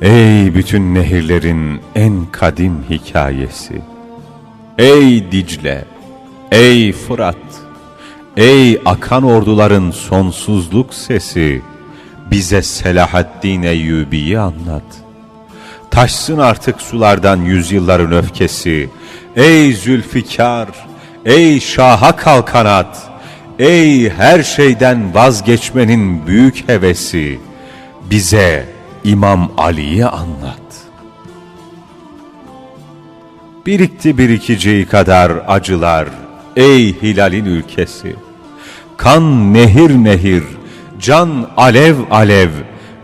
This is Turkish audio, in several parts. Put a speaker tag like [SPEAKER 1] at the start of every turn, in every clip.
[SPEAKER 1] Ey bütün nehirlerin en kadim hikayesi. Ey Dicle, ey Fırat, ey akan orduların sonsuzluk sesi. Bize Selahaddin Eyyubi'yi anlat. Taşsın artık sulardan yüzyılların öfkesi. Ey Zülfikar, ey Şaha kalkanat, ey her şeyden vazgeçmenin büyük hevesi. Bize İmam Ali'yi anlat. Birikti birikeceği kadar acılar, ey Hilal'in ülkesi. Kan nehir nehir, can alev alev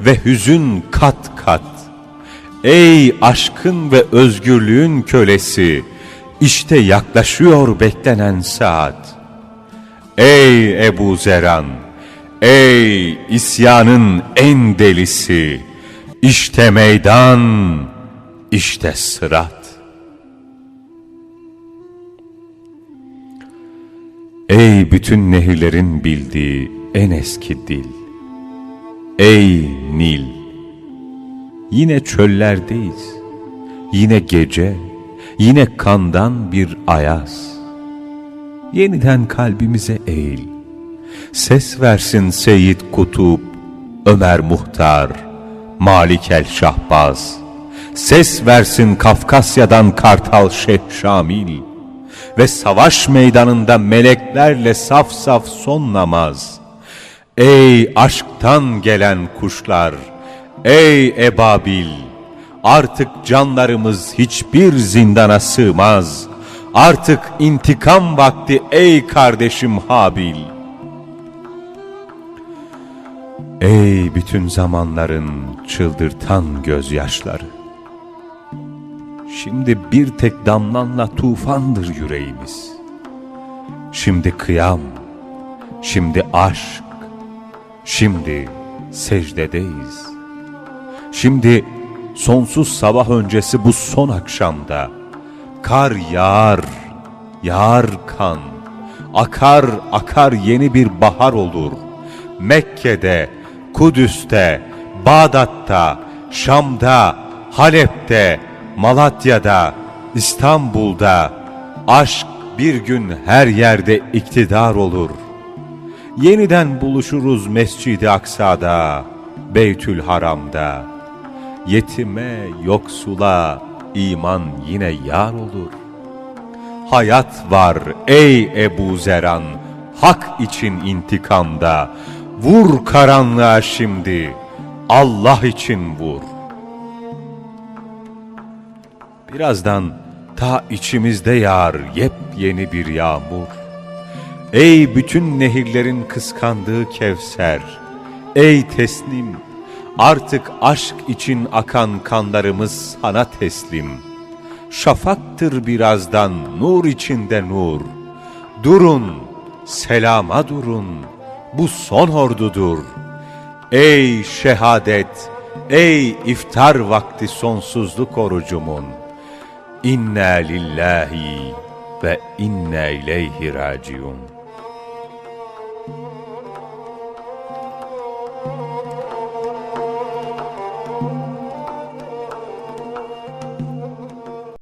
[SPEAKER 1] ve hüzün kat kat. Ey aşkın ve özgürlüğün kölesi, işte yaklaşıyor beklenen saat. Ey Ebu Zeran, ey isyanın en delisi, işte meydan, işte sırat. Ey bütün nehirlerin bildiği en eski dil. Ey Nil! Yine çöllerdeyiz. Yine gece, yine kandan bir ayaz. Yeniden kalbimize eğil. Ses versin Seyyid Kutup, Ömer Muhtar, Malik el Şahbaz. Ses versin Kafkasya'dan Kartal Şeyh Şamil ve savaş meydanında meleklerle saf saf son namaz. Ey aşktan gelen kuşlar, ey ebabil, artık canlarımız hiçbir zindana sığmaz. Artık intikam vakti ey kardeşim Habil. Ey bütün zamanların çıldırtan gözyaşları. Şimdi bir tek damlanla tufandır yüreğimiz. Şimdi kıyam, şimdi aşk, şimdi secdedeyiz. Şimdi sonsuz sabah öncesi bu son akşamda kar yağar, yağar kan, akar akar yeni bir bahar olur. Mekke'de, Kudüs'te, Bağdat'ta, Şam'da, Halep'te, Malatya'da, İstanbul'da aşk bir gün her yerde iktidar olur. Yeniden buluşuruz Mescid-i Aksa'da, Beytül Haram'da. Yetime, yoksula iman yine yar olur. Hayat var ey Ebu Zeran, hak için intikamda. Vur karanlığa şimdi, Allah için vur. Birazdan ta içimizde yağar yepyeni bir yağmur. Ey bütün nehirlerin kıskandığı Kevser, ey teslim, artık aşk için akan kanlarımız sana teslim. Şafaktır birazdan nur içinde nur. Durun, selama durun, bu son ordudur. Ey şehadet, ey iftar vakti sonsuzluk orucumun. İnna lillahi ve inna ileyhi raciun.